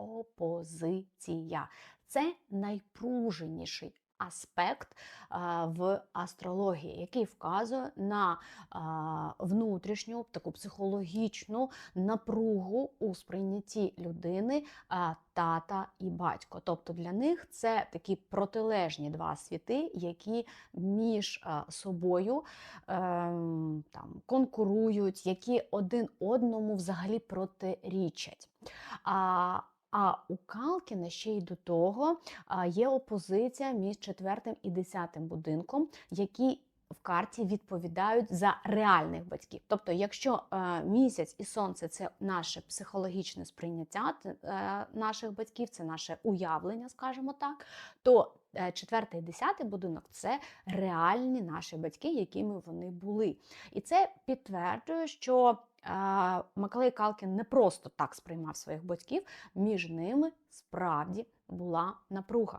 опозиція. Це найпруженіший аспект в астрології, який вказує на внутрішню таку психологічну напругу у сприйнятті людини тата і батько. Тобто для них це такі протилежні два світи, які між собою ем, там, конкурують, які один одному взагалі протирічать. А, а у Калкіна ще й до того є опозиція між четвертим і десятим будинком, які в карті відповідають за реальних батьків. Тобто, якщо е, місяць і сонце це наше психологічне сприйняття е, наших батьків, це наше уявлення, скажімо так, то е, четвертий і десятий будинок це реальні наші батьки, якими вони були. І це підтверджує, що е, Калкін не просто так сприймав своїх батьків, між ними справді була напруга.